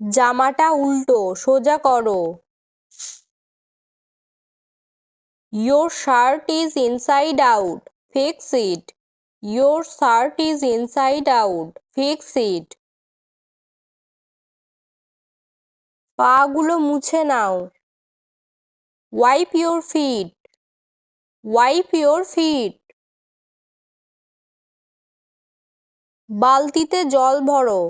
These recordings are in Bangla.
জামাটা উল্টো, সোজা করো। Your shirt is inside out fix it your shirt is inside out fix it পাগুলো মুছে নাও। Wipe your feet wipe your feet বালতিতে জল ভরো।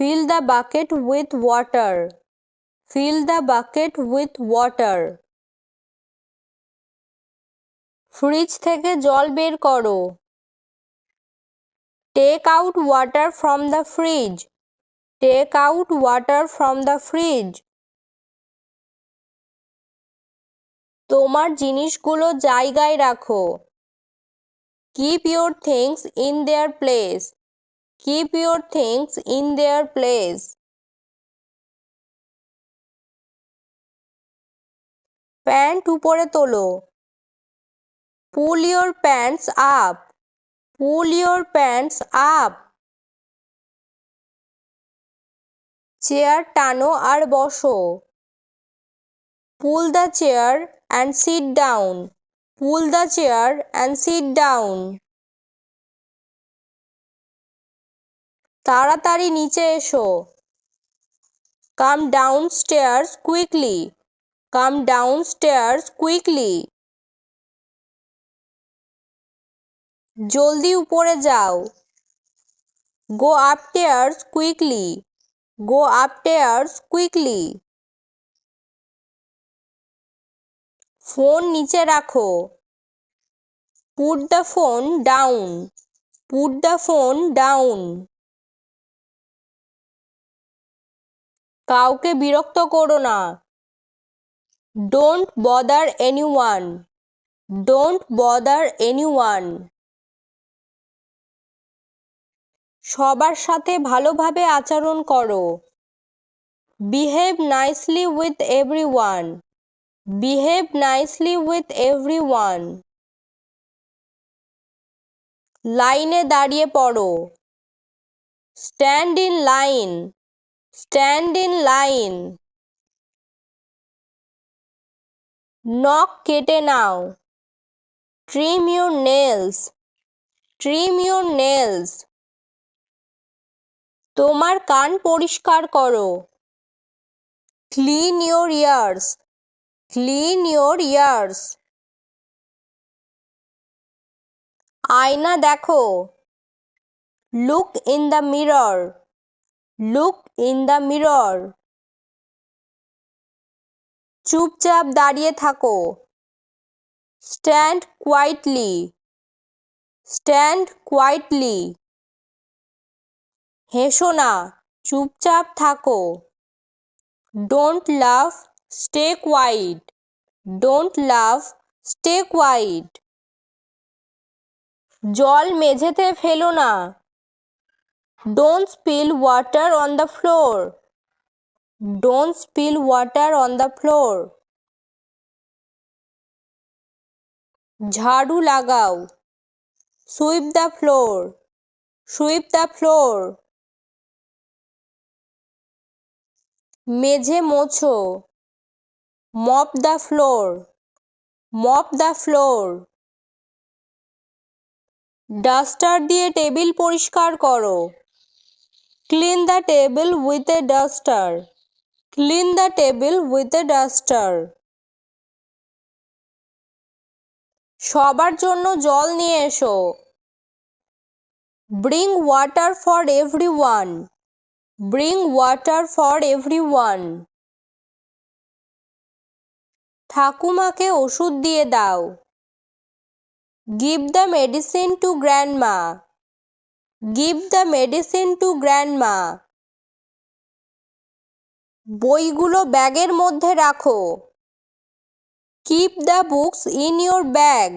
Fill the bucket with water fill the bucket with water fridge থেকে জল বের করো। Take out water from the fridge take out water from the fridge তোমার জিনিসগুলো জায়গায় রাখো। Keep your things in their place keep your things in their place pant উপরে তোলো। Pull your pants up pull your pants up chair টানো আর বসো। Pull the chair and sit down pull the chair and sit down তাড়াতাড়ি নিচে এসো। Come downstairs quickly come downstairs quickly জলদি উপরে যাও। Go upstairs quickly go upstairs quickly phone নিচে রাখো। Put the phone down put the phone down কাউকে বিরক্ত করো না। Don't bother anyone don't bother anyone সবার সাথে ভালোভাবে আচরণ করো। Behave nicely with everyone behave nicely with everyone লাইনে দাঁড়িয়ে পড়ো। Stand in line stand in line নখ কেটে নাও trim your nails trim your nails তোমার কান পরিষ্কার করো clean your ears clean your ears আয়না দেখো look in the mirror look in the mirror চুপচাপ দাঁড়িয়ে থাকো। স্ট্যান্ড কোয়াইটলি স্ট্যান্ড কোয়াইটলি হেসো না, চুপচাপ থাকো। Don't laugh stay quiet don't laugh stay quiet জল মেঝেতে ফেলো না। Don't spill water on the floor don't spill water on the floor ঝাড়ু লাগাও। Sweep the floor sweep the floor মেঝে মোছো। Mop the floor mop the floor duster দিয়ে টেবিল পরিষ্কার করো। Clean the table with a duster clean the table with a duster সবার জন্য জল নিয়ে এসো। Bring water for one bring water for everyone ঠাকুমাকে ওষুধ দিয়ে দাও। Give the medicine to grandma give the medicine to grandma বইগুলো ব্যাগের মধ্যে রাখো। Keep the books in your bag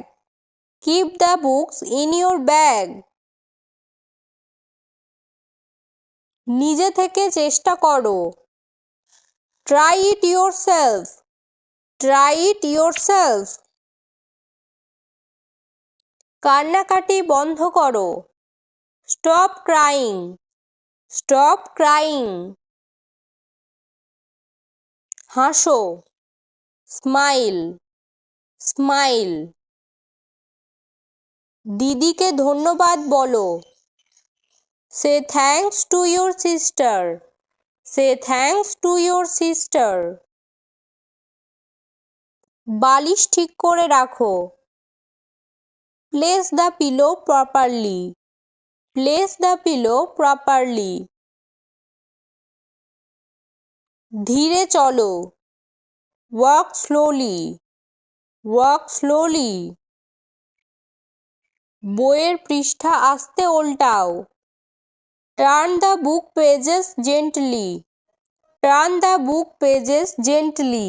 keep the books in your bag নিজে থেকে চেষ্টা করো। Try it yourself try it yourself কান্নাকাটি বন্ধ করো। স্টপ ক্রাইং স্টপ ক্রাইং হাসো স্মাইল স্মাইল দিদিকে ধন্যবাদ বলো। Say thanks to your sister say thanks to your sister বালিশ ঠিক করে রাখো। Place the pillow properly place the pillow properly ধীরে চলো। ওয়াক স্লোলি ওয়াক স্লোলি বইয়ের পৃষ্ঠা আস্তে উল্টাও turn the book pages gently turn the book pages gently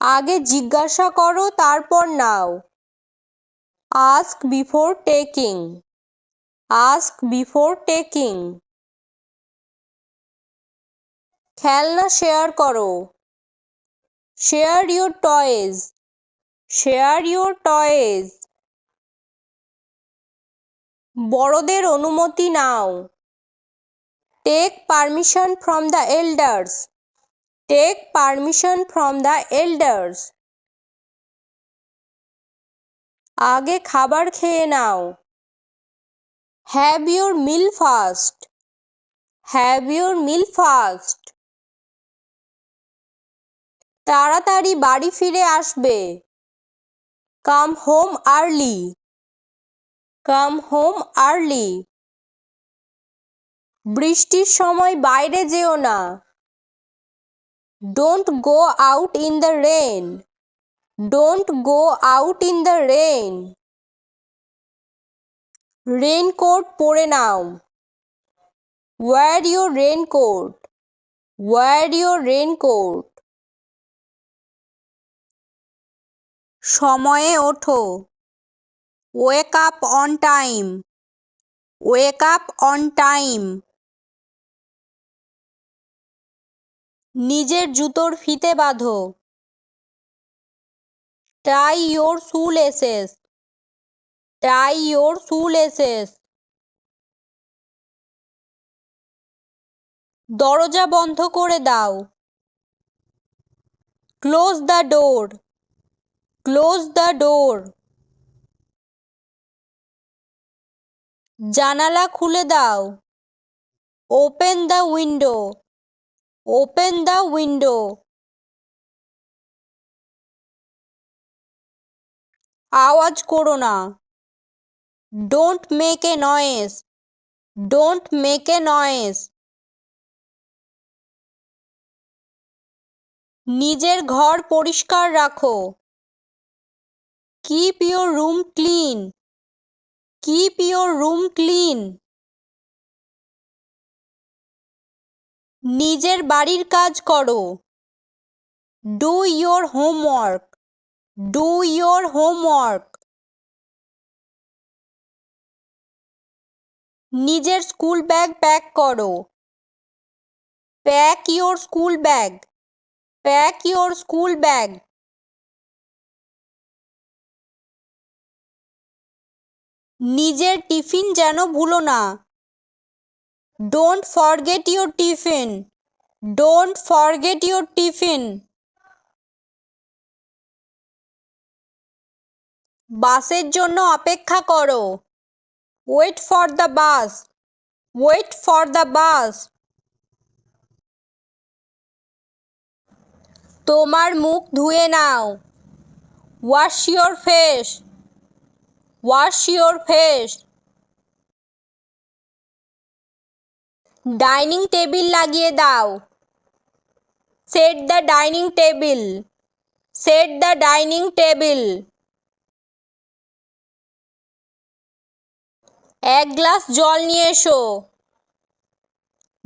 আগে জিজ্ঞাসা করো, তারপর নাও। Ask before taking. Ask before taking. খেলনা শেয়ার করো। Share your toys. Share your toys. বড়দের অনুমতি নাও। Take permission from the elders. Take permission from the elders. আগে খাবার খেয়ে নাও। Have your meal fast have your meal first তাড়াতাড়ি বাড়ি ফিরে আসবে। Come home early come home early বৃষ্টির সময় বাইরে যেও না। Don't go out in the rain don't go out in the rain raincoat পরে নাও। Wear your raincoat wear your raincoat সময়ে ওঠো। Wake up on time wake up on time নিজের জুতোর ফিতে বাঁধো। টাই ইয়োর শুলেসেস টাই ইয়োর শুলেসেস দরজা বন্ধ করে দাও। Close the door close the door জানালা খুলে দাও। Open the window open the window আওয়াজ করো না। Don't make a noise don't make a noise নিজের ঘর পরিষ্কার রাখো। Keep your room clean keep your room clean নিজের বাড়ির কাজ করো। Do your homework do your homework নিজের স্কুল ব্যাগ প্যাক করো। Pack your school bag pack your school bag নিজের টিফিন যেন ভুলো না। Don't forget your tiffin don't forget your tiffin বাসের জন্য অপেক্ষা করো। Wait for the bus wait for the bus তোমার মুখ ধুয়ে নাও। Wash your face wash your face dining table লাগিয়ে দাও। Set the dining table set the dining table এক গ্লাস জল নিয়ে এসো।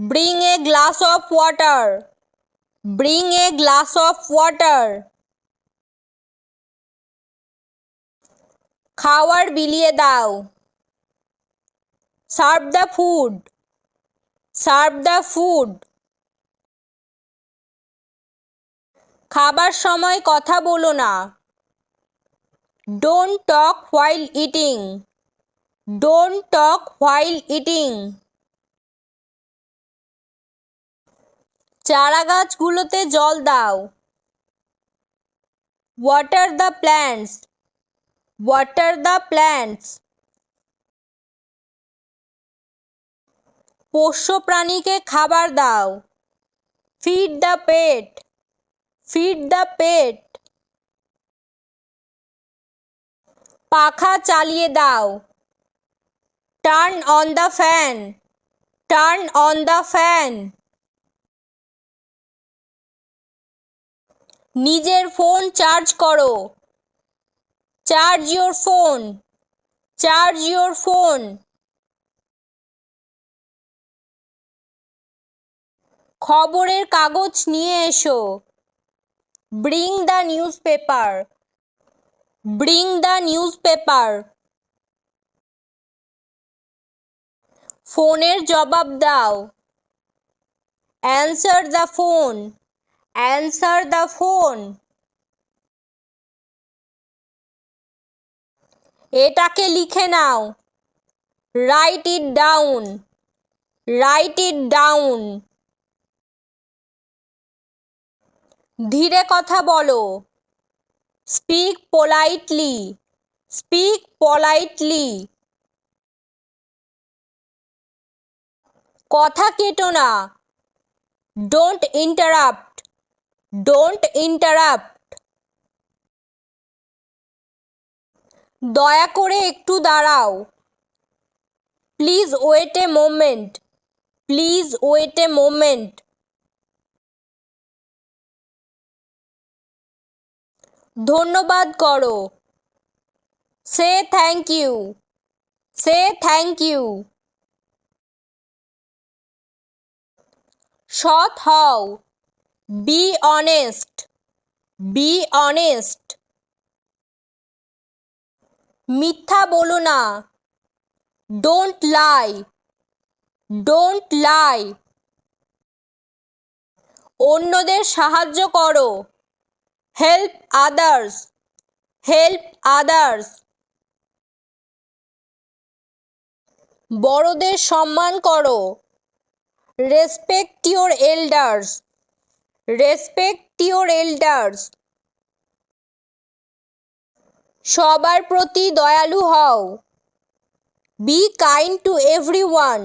Bring a glass of water. Bring a glass of water. খাওয়ার বিলিয়ে দাও। Serve the food. Serve the food. খাবার সময় কথা বলো না। Don't talk while eating. Don't talk while eating চারা গাছগুলোতে জল দাও। Water the plants water the plants পোষ্য প্রাণীকে খাবার দাও। Feed the pet feed the pet পাখা চালিয়ে দাও। Turn on the fan turn on the fan নিজের ফোন চার্জ করো। Charge your phone charge your phone খবরের কাগজ নিয়ে এসো। Bring the newspaper bring the newspaper ফোনের জবাব দাও। Answer the phone answer the phone এটাকে লিখে নাও। Write it down write it down ধীরে কথা বলো। স্পিক পোলাইটলি স্পিক পোলাইটলি কথা কেটো না। ডোন্ট ইন্টারাপ্ট ডোন্ট ইন্টারাপ্ট দয়া করে একটু দাঁড়াও। Please wait a moment please wait a moment ধন্যবাদ করো। Say thank you say thank you সৎ হও। বি অনেস্ট বি অনেস্ট মিথ্যা বলো না। ডোন্ট লাই ডোন্ট লাই অন্যদের সাহায্য করো। হেল্প আদার্স হেল্প আদার্স বড়দের সম্মান করো। Respect your elders respect your elders সবার প্রতি দয়ালু হও। Be kind to everyone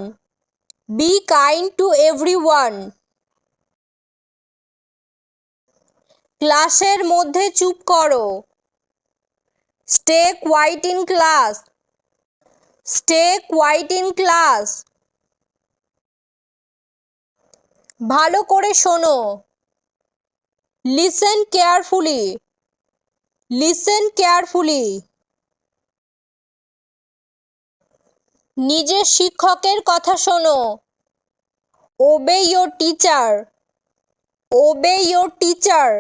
be kind to everyone ক্লাসের মধ্যে চুপ করো। Stay quiet in class stay quiet in class ভালো করে শোনো। লিসেন কেয়ারফুলি লিসেন কেয়ারফুলি নিজের শিক্ষকের কথা শোনো। Obey your teacher obey your teacher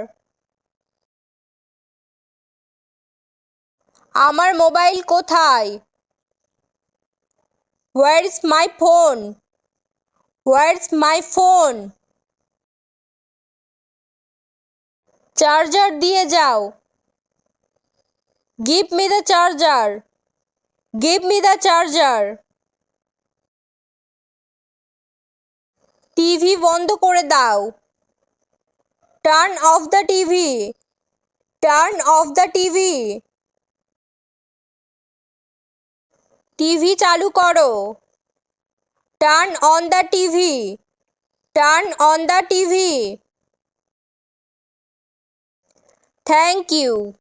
আমার মোবাইল কোথায়? Where is my phone where my phone charger দিয়ে যাও। Give me the charger give me the charger TV বন্ধ করে দাও। Turn off the TV turn off the TV TV চালু করো। Turn on the TV. Turn on the TV. Thank you.